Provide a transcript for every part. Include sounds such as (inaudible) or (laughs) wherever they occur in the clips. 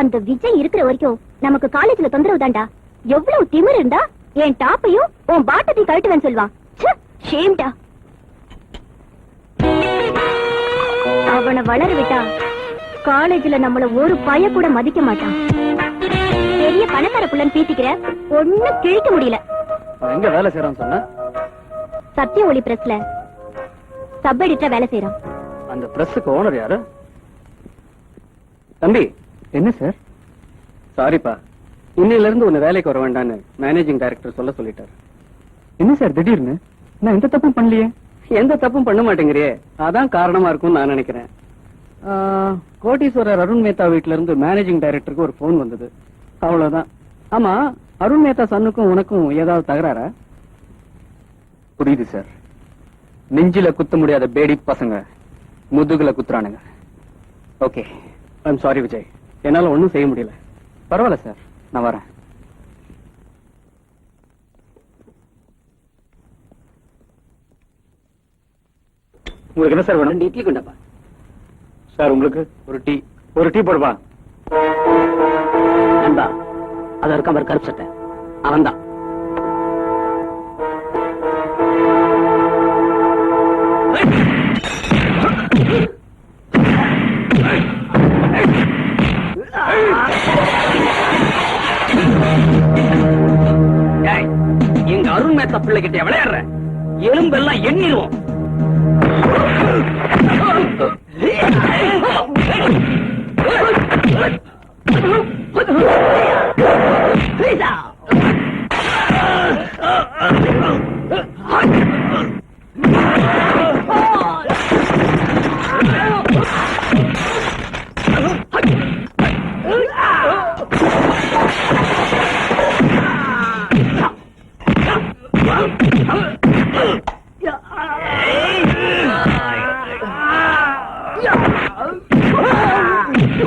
அந்த விஜய் இருக்கிற வரைக்கும் நமக்கு காலேஜ்ல தொந்தரவு தான்டா. எவ்வளவு திமிரு இருந்தா என் டாப்பையும் உன் பாட்டத்தையும் கழட்டுவேன்னு சொல்லுவான். ஷேம்டா அவனை வளர விட்டா காலேஜ்ல நம்மள ஒரு பய கூட மதிக்க மாட்டான். பெரிய பணக்கார புள்ளன்னு பீத்திக்கிற ஒண்ணும் கிழிக்க முடியல. எங்க வேலை செய்யறான்னு சொன்ன? சத்திய ஒளி பிரஸ்ல சப் எடிட்டரா வேலை செய்யறான் அந்த பிரஸ்ஸுக்கு ஓனர் யாரு? தம்பி என்ன சார் சாரிப்பா இன்னையில இருந்து உன்னை வேலைக்கு வர வேண்டான்னு மேனேஜிங் டைரக்டர் சொல்ல சொல்லிட்டாரு. என்ன சார் திடீர்னு? நான் எந்த தப்பும் பண்ணலையே. எந்த தப்பும் பண்ண மாட்டேங்கிறியே. அதான் காரணமா இருக்கும்னு நான் நினைக்கிறேன். கோட்டீஸ்வரர் அருண் மேத்தா வீட்ல இருந்து மேனேஜிங் டைரக்டருக்கு ஒரு ஃபோன் வந்தது. அவ்வளவுதான். ஆமா அருண் மேத்தா சன்னுக்கும் உனக்கும் ஏதாவது தகராறா? புரியுது சார் நெஞ்சில குத்த முடியாத பேடி பசங்க முதுகுல குத்துறானுங்க. Okay I'm sorry Vijay. என்னால ஒண்ணும் செய்ய முடியல. பரவாயில்ல சார் நான் வரேன். உங்களுக்கு என்ன சார் வேணும்? இட்லி கொண்டப்பா. சார் உங்களுக்கு ஒரு டீ. ஒரு டீ போடுப்பா. நண்பா அது இருக்க கருப்பு சட்டை. அவன்தான். ஏய், அருண் மேத்த பிள்ளைகிட்ட விளையாடுற எலும்பெல்லாம் எண்ணிடுவோம்.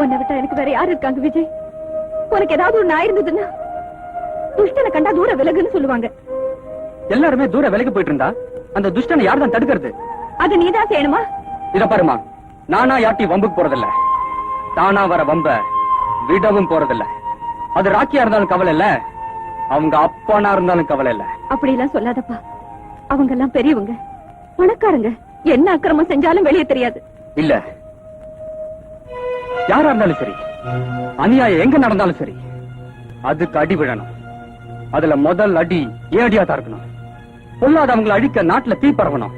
உன்னை விட்டா எனக்கு வேற யாரு இருக்காங்க விஜய். உனக்கு ஏதாவது ஒண்ணு ஆயிருந்ததுன்னா துஷ்டனை கண்டா தூர விலகுன்னு சொல்லுவாங்க. எல்லாருமே தூர விலைக்கு போயிட்டு இருந்தா அந்த துஷ்டனை யார் தான் தடுக்கிறது? அது நீதான் செய்யணுமா? இத பாருமா நானா யாட்டி வம்புக்கு போறதில்ல. தானா வர வம்ப விடவும் போறதில்ல. அது ராக்கியா இருந்தாலும் கவலை இல்ல அவங்க அப்பானா இருந்தாலும் கவலை இல்ல. அப்படி எல்லாம் சொல்லாதப்பா. அவங்க எல்லாம் பெரியவங்க. பணக்காரங்க. என்ன அக்கிரமம் செஞ்சாலும் வெளியே தெரியாது. இல்ல. யாரா இருந்தாலும் சரி. அநியாயம் எங்க நடந்தாலும் சரி. அதுக்கு அடி விழணும். அதுல முதல் அடி ஏன் அடியா தான் இருக்கணும். பொல்லாதவங்களை அழிக்க நாட்டுல தீ பரவணும்.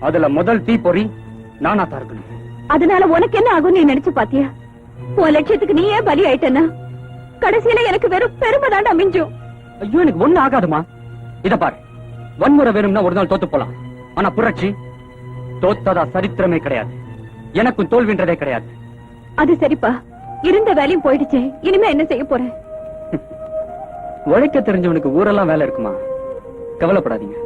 அதுல முதல் தீ பொறி நானா தான் இருக்கணும். அதனால உனக்கு என்ன ஆகும் நீ நினைச்சு பாத்தியா? உன் லட்சியத்துக்கு நீயே பலி ஆயிட்டனா கடைசியில எனக்கு வெறும் பெருமை தாண்டா மிஞ்சும். ஐயோ எனக்கு ஒண்ணு ஆகாதுமா? இத பாரு. வன்முறை வேணும்னா ஒரு நாள் தோத்து போலாம். ஆனா புரட்சி தோத்ததா சரித்திரமே கிடையாது. எனக்கும் தோல்வின்றதே கிடையாது. அது சரிப்பா. இருந்த வேலையும் போயிடுச்சே. இனிமே என்ன செய்ய போற? உழைக்க தெரிஞ்சவனுக்கு ஊரெல்லாம் வேலை இருக்குமா? கவலைப்படாதீங்க.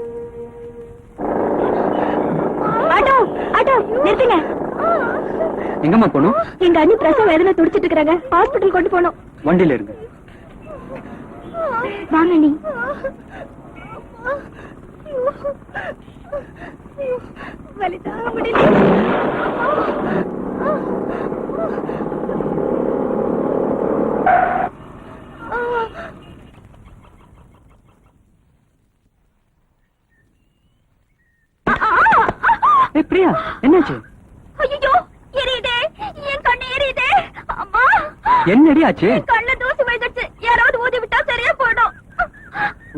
ஆட்டோ ஆட்டோ நிறுத்துங்க. எங்கம்மா போகணும்? எங்க அண்ணி பிரசவ வேதனை துடிச்சிட்டு இருக்காங்க ஹாஸ்பிட்டல் கொண்டு போனோம் வண்டியில இருங்க. வாங்க நீ வலி தாங்க முடியல. பிரியா என்னாச்சு? ஐயோ எரியுதே என் கண்ணு எரியுதே. அம்மா. என்னடி ஆச்சு? என் கண்ணுல தூசி விழுந்துச்சு யாராவது ஊதி விட்டா சரியா போயிடும்.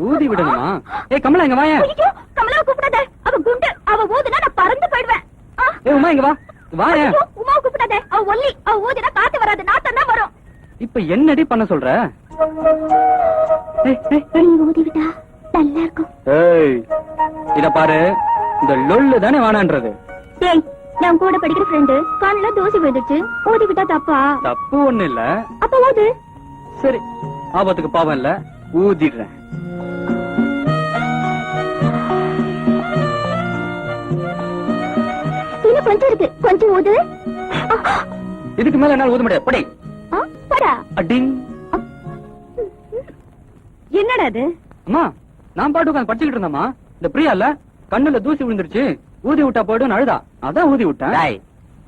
ஊதி விடணுமா? ஏய் கமலா இங்க ஐயோ கமலா கூப்பிடாத. அவ குண்டு. அவ ஊதுனா நான் பறந்து போயிடுவேன். ஏய் உமா இங்க வா. வாயேன். ஐயோ, உமாவை கூப்பிடாத. அவ ஒல்லி. அவ ஊதுனா காத்து வராது. நாத்தம் தான் வரும். இப்ப என்னடி பண்ண சொல்ற? இத பாரு. இந்த லொல்லு தானே வேணான்றது. நான் கூட படிக்கிற ஃப்ரெண்டு கண்ணுல தூசி விழுந்துச்சு ஊதி விட்டா தப்பா? தப்பு ஒண்ணு இல்ல. அப்ப ஊது சரி ஆபத்துக்கு பாவம் இல்ல. ஊதிடுறேன். இன்னும் கொஞ்சம் இருக்கு. கொஞ்சம் ஊது இதுக்கு மேல என்னால ஊத முடியாது. படி. போடா அடிங். என்னடா அது? அம்மா நான் பாட்டு உட்காந்து படிச்சுக்கிட்டு இருந்தேம்மா. இந்த பிரியா இல்ல? கண்ணுல தூசி விழுந்துருச்சு. ஊதி விட்டா போயிடும் அழுதா? அதான் ஊதி விட்டேன். டேய்,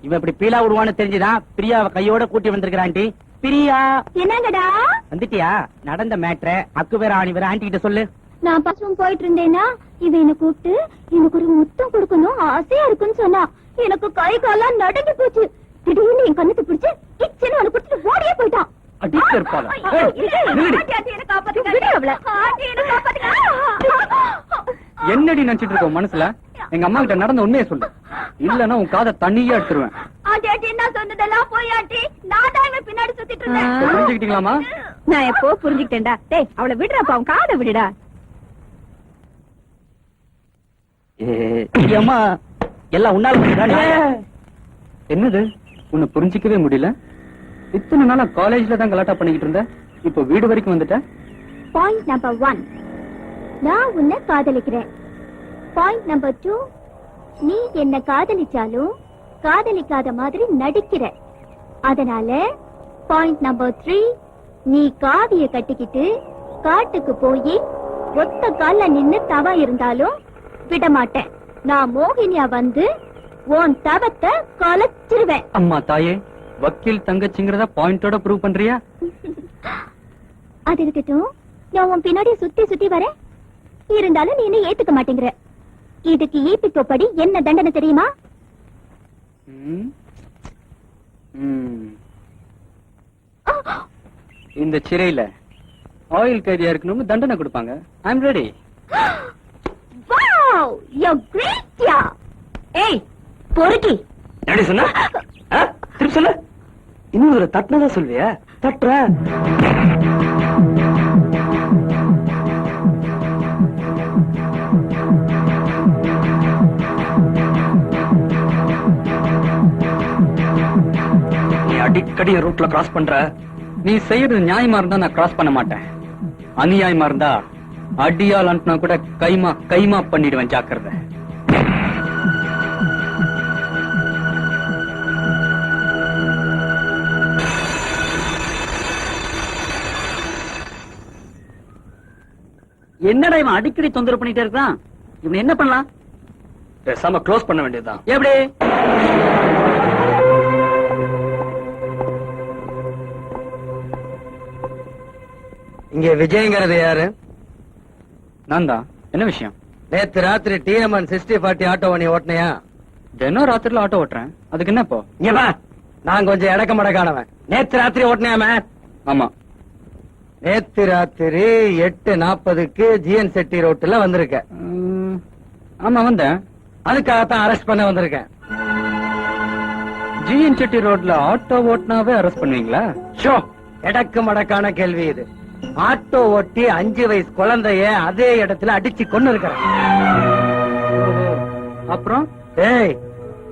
இவன் இப்படி பீலா விடுவான்னு தெரிஞ்சுதான் பிரியாவை கையோட கூட்டி வந்திருக்கிறான்டி பிரியா! என்னங்கடா? வந்துட்டியா? நடந்த மேட்ர அக்கு வேற ஆணி வேற ஆண்டி கிட்ட சொல்லு. நான் பஸ் ரூம் போயிட்டு இருந்தேனா இவ என்ன கூப்பிட்டு எனக்கு ஒரு முத்தம் கொடுக்கணும் ஆசையா இருக்குன்னு சொன்னா எனக்கு கை காலாம் நடுங்கி போச்சு. திடீர்னு என் கண்ணத்தை பிடிச்சு என்னை காப்பாத்துங்க. என்னடி நினைச்சிட்டு இருக்க உன் மனசுல? எங்க அம்மா கிட்ட நடந்த உண்மையை சொல்லு. இல்லன்னா உன் காதை தண்ணியா எடுத்துருவேன். புரிஞ்சுக்கிட்டீங்களாமா நான் எப்போ புரிஞ்சுக்கிட்டேன்டா. டேய் அவளை விடுறப்ப அவன் காதை விடுடா. அம்மா எல்லாம் உன்னால? என்னது? உன்னை புரிஞ்சிக்கவே முடியல? இத்தனை நாளா காலேஜ்ல தான் கலாட்டா பண்ணிக்கிட்டு இருந்த? இப்போ வீடு வரைக்கும் வந்துட்ட? பாயிண்ட் நம்பர் ஒன் நான் உன்னை காதலிக்கிறேன். பாயிண்ட் நம்பர் டூ நீ என்ன காதலிச்சாலும் காதலிக்காத மாதிரி நடிக்கிற. அதனால பாயிண்ட் நம்பர் த்ரீ நீ காவிய கட்டிக்கிட்டு காட்டுக்கு போய் ஒத்த கால்ல நின்னு தவா இருந்தாலும் விட மாட்டேன் நான் மோகினியா வந்து உன் தவத்தை கலைச்சிருவேன். அம்மா தாயே வக்கீல் தங்கச்சிங்கிறத பாயிண்டோட ப்ரூவ் பண்றியா? அது இருக்கட்டும். நான் உன் பின்னாடி சுத்தி சுத்தி வரேன். இருந்தாலும் நீ என்ன ஏத்துக்க மாட்டேங்கிற. இதுக்கு ஈபிக்கோ படி என்ன தண்டனை தெரியுமா. இந்த சிறையில ஆயில் கைதியா இருக்கணும்னு தண்டனை கொடுப்பாங்க. I'm ready wow you great யா ஏய் பொறுக்கி. என்னடி சொன்ன? (laughs) ஆ? திருப்பி சொல்லு. இன்னும் ஒரு தட்டினதா சொல்வியா? தட்டுற. நீ அடிக்கடி ரூட்ல கிராஸ் பண்ற. நீ செய்யறது நியாயமா இருந்தா நான் கிராஸ் பண்ண மாட்டேன். அநியாயமா இருந்தா அடியால் அனுப்புனா கூட கைமா கைமா பண்ணிடுவேன் ஜாக்கிரதை. என்னடா இவன் அடிக்கடி தொந்தரவு பண்ணிட்டே இருக்கான்? இவன் என்ன பண்ணலாம்? பேசாம க்ளோஸ் பண்ண வேண்டியதுதான். எப்படி? இங்க விஜய்ங்கிறது யாரு? நான் தான் என்ன விஷயம்? நேத்து ராத்திரி டிஎம்என் சிக்ஸ்டி ஃபார்ட்டி ஆட்டோ நீ ஓட்டினியா? தினம் ராத்திரில ஆட்டோ ஓட்டுறேன். அதுக்கு என்ன இப்போ? இங்க வா. நான் கொஞ்சம் இடக்க மடக்கானவன் நேத்து ராத்திரி ஓட்டினியாம? ஆமா. நேத்து ராத்திரி எட்டு நாற்பதுக்கு ஜிஎன் செட்டி ரோட்டுல வந்திருக்க ஆமா வந்தேன். அதுக்காகத்தான் அரெஸ்ட் பண்ண வந்திருக்கேன். ஜிஎன் செட்டி ரோட்ல ஆட்டோ ஓட்டுனாவே அரெஸ்ட் பண்ணுவீங்களா? ஷோ எடக்கு மடக்கான கேள்வி இது. ஆட்டோ ஓட்டி அஞ்சு வயசு குழந்தைய அதே இடத்துல அடிச்சு கொண்டு இருக்கிறேன் அப்புறம்? ஏய்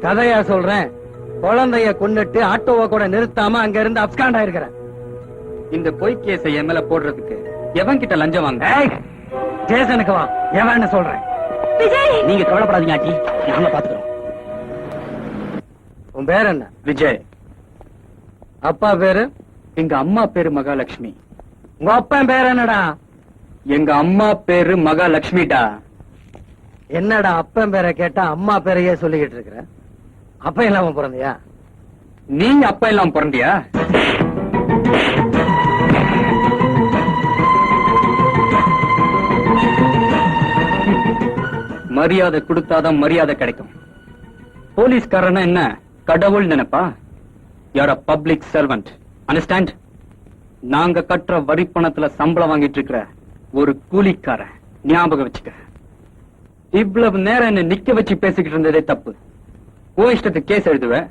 கதையா சொல்றேன். குழந்தைய கொன்னுட்டு ஆட்டோவை கூட நிறுத்தாம அங்க இருந்து அப்காண்ட் ஆயிருக்கிறேன் இந்த பொய் கேஸை என் மேல போடுறதுக்கு எவன் கிட்ட லஞ்சம் வாங்க? ஜேசனுக்கு வா. எவன்னு சொல்றேன்? விஜய்! நீங்க கவலைப்படாதீங்க ஆட்டி நாங்க பாத்துக்கிறோம். உன் பேர் என்ன? விஜய். அப்பா பேரு? எங்க அம்மா பேரு மகாலட்சுமி. உங்க அப்பன் பேர் என்னடா? எங்க அம்மா பேரு மகாலட்சுமிடா. என்னடா அப்பன் பேரை கேட்டா அம்மா பேரையே சொல்லிக்கிட்டு இருக்கிற? அப்ப இல்லாம பிறந்தியா? நீ அப்பா எல்லாம் பிறந்தியா? மரியாதை கொடுத்தாதான் மரியாதை கிடைக்கும். போலீஸ்காரனா என்ன? கடவுள் நினைப்பா? யார் அ பப்ளிக் சர்வன்ட் அண்டர்ஸ்டாண்ட் நாங்க கட்டுற வரி பணத்துல சம்பளம் வாங்கிட்டு இருக்கிற ஒரு கூலிக்காரன். ஞாபகம் வச்சுக்க. இவ்வளவு நேரம் என்ன நிக்க வச்சு பேசிக்கிட்டு இருந்ததே தப்பு. ஓ இஷ்டத்துக்கு கேஸ் எழுதுவேன்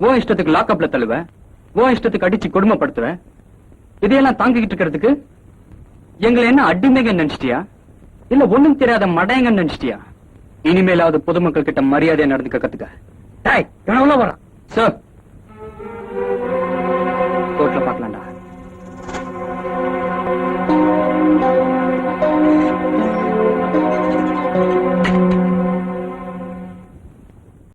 ஓ இஷ்டத்துக்கு லாக்அப்ல தள்ளுவேன் ஓ இஷ்டத்துக்கு அடிச்சு கொடுமைப்படுத்துவேன் இதையெல்லாம் தாங்கிக்கிட்டு இருக்கிறதுக்கு எங்களை என்ன அடிமைங்க நினைச்சிட்டியா? இல்ல ஒண்ணும் தெரியாத மடையங்க நினைச்சிட்டியா? இனிமேலாவது பொதுமக்கள் கிட்ட மரியாதையா நடந்துக்க கத்துக்க. உள்ள போறான். சார்